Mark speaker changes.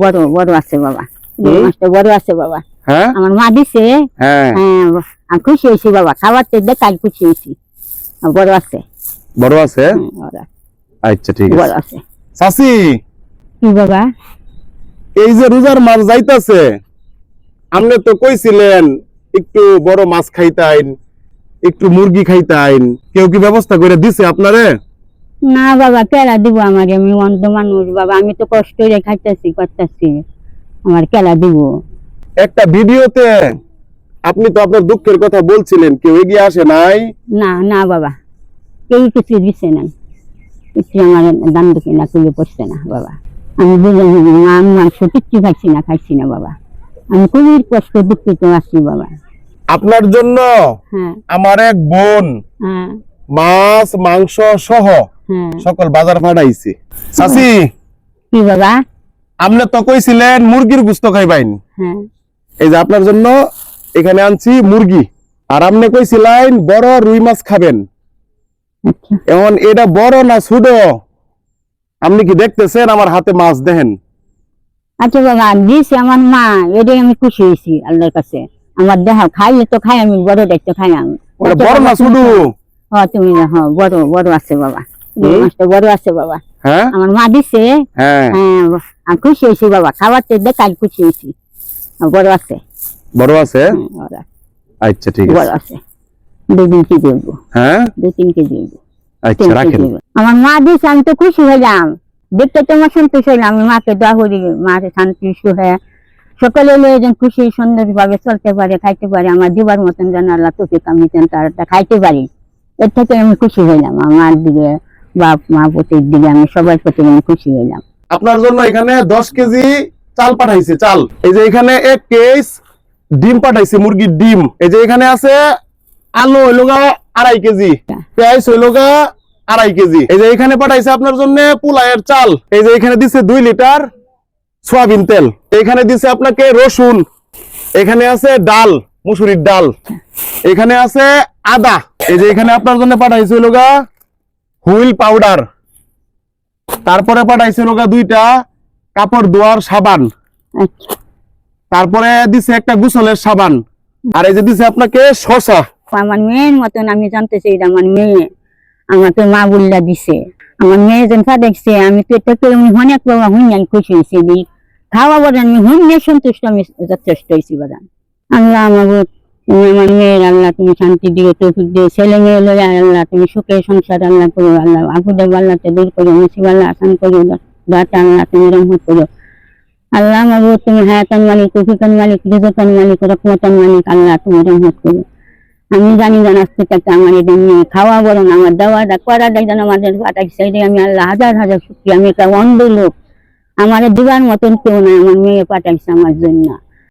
Speaker 1: বড় বড় আছে বাবা। বড় আছে বাবা।
Speaker 2: হ্যাঁ?
Speaker 1: আমার মা দিছে।
Speaker 2: হ্যাঁ।
Speaker 1: হ্যাঁ আমি খুশি হয়েছি বাবা। খাবার তো দেখাল খুশি হয়েছি। বড় আছে।
Speaker 2: বড় আছে?
Speaker 1: হুম, বড় আছে,
Speaker 2: আচ্ছা
Speaker 1: বড়
Speaker 2: আছে।
Speaker 1: আছে কি বাবা?
Speaker 2: এই যে রোজার মাছ যাইতাছে আপনি তো কইছিলেন একটু বড় মাছ খাইতাইন একটু মুরগি খাইতাইন কেউ কি ব্যবস্থা করে দিছে আপনারে?
Speaker 1: না বাবা কেলা দিব আমার আমি অন্ধ মানুষ বাবা আমি তো কষ্ট করে খাইতেছি করতেছি। আমার কেলা দিব।
Speaker 2: একটা ভিডিওতে আপনি তো আপনার দুঃখের কথা বলছিলেন কেউ এগিয়ে আসে নাই?
Speaker 1: না না বাবা কেউ কিছু দিছে না কিছু আমার দান দিকে না তুলে পড়ছে না বাবা। আমি বুঝলাম আমি মাংস কিচ্ছু খাইছি না খাইছি না বাবা। আমি খুবই কষ্ট দুঃখিত আছি বাবা।
Speaker 2: আপনার জন্য
Speaker 1: হ্যাঁ।
Speaker 2: আমার এক বোন
Speaker 1: হ্যাঁ।
Speaker 2: মাছ মাংস সহ সকল বাজার ফাটাইছে। চাচি
Speaker 1: কি বাবা?
Speaker 2: আপনি তো কইছিলেন মুরগির গুস্ত খাইবাইন।
Speaker 1: হ্যাঁ
Speaker 2: এই যে আপনার জন্য এখানে আনছি মুরগি। আর আপনি কইছিলেন বড় রুই মাছ খাবেন।
Speaker 1: আচ্ছা।
Speaker 2: এখন এটা বড় না ছোট? আপনি কি দেখতেছেন আমার হাতে মাছ দেখেন?
Speaker 1: আচ্ছা বাবা দিয়েছে আমার মা এটাই আমি খুশি হয়েছি আল্লাহর কাছে। আমার দেহ খাইলে তো খাই আমি বড় দেখতে খাই আমি।
Speaker 2: বড় না ছোট?
Speaker 1: হ্যাঁ তুমি হ্যাঁ বড় বড় আছে বাবা। বড় আছে বাবা।
Speaker 2: হ্যাঁ?
Speaker 1: আমার মা দিছে।
Speaker 2: হ্যাঁ।
Speaker 1: হ্যাঁ আমি খুশি হয়েছি বাবা। খাবার তো খুশি হয়েছি। বড় আছে।
Speaker 2: বড় আছে?
Speaker 1: হুম, বড় আছে, বড়
Speaker 2: আছে।
Speaker 1: আছে। দুই তিন কেজি
Speaker 2: হ্যাঁ?
Speaker 1: দুই তিন কেজি
Speaker 2: আচ্ছা রাখেন।
Speaker 1: আমার মা দিছে আমি তো খুশি হইলাম। দেখতে তো আমার সন্তোষ হইলাম। আমি মাকে দোয়া করি মাকে শান্তি সুহে সকলে একজন খুশি সুন্দর ভাবে চলতে পারে খাইতে পারে। আমার দিবার মতন যেন আল্লাহ তোকে কামিতেন তারটা খাইতে পারি। এর থেকে আমি খুশি হইলাম। আমার দিকে বাপ, মা দিকে আমি সবার প্রতি আমি খুশি হইলাম।
Speaker 2: আপনার জন্য এখানে দশ কেজি চাল পাঠাইছে, চাল। এই যে এখানে এক কেস ডিম পাঠাইছে, মুরগির ডিম। এই যে এখানে আছে আলু হইল আড়াই কেজি, পেঁয়াজ হইল আড়াই কেজি। এই যে এখানে পাঠাইছে আপনার জন্য পোলায়ের চাল। এই যে এখানে দিছে দুই লিটার সয়াবিন তেল। এখানে দিছে আপনাকে রসুন। এখানে আছে ডাল, মুসুরির ডাল। এখানে আছে আদা। এই যে এখানে আপনার জন্য পাঠাইছে হইল হুইল পাউডার। তারপরে পাঠাইছে গা দুইটা কাপড় ধোয়ার সাবান।
Speaker 1: আচ্ছা।
Speaker 2: তারপরে দিছে একটা গোসলের সাবান। আর এই যে দিছে আপনাকে শশা
Speaker 1: আমার মেয়ের মতন আমি জানতে চাই আমার মেয়ে আমাকে মা বললা দিছে। আমার মেয়ে যেন দেখছে আমি তো এটা করে আমি অনেক বাবা আমি খুশি হয়েছি। খাওয়া বলেন আমি নিয়ে সন্তুষ্ট আমি যথেষ্ট হয়েছি বাদান আল্লাহ তুমি আমার মেয়ের আল্লাহ তুমি শান্তি দিও ছেলে মেয়ে লইয়া আল্লাহ তুমি সুখে সংসার আল্লাহ করো আল্লাহ আবুদেব আল্লাহতে দূর করো মুসিব আল্লাহ আসান করো দাতা আল্লাহ তুমি রহমত করো আল্লাহ তুমি হায়াতান মালিক মালিক মালিক মালিক, আল্লাহ তুমি রহমত করো আমি জানি না আজকে থেকে আমার এদের নিয়ে খাওয়া বলো না, আমার দেওয়াটা করাটা যেন আমাদের পাঠাই আমি আল্লাহ হাজার হাজার শুক্রিয়া। আমি একটা অন্ধ লোক। আমার দিবার মতন কেউ নাই, আমার মেয়ে পাঠাইছে আমার জন্য।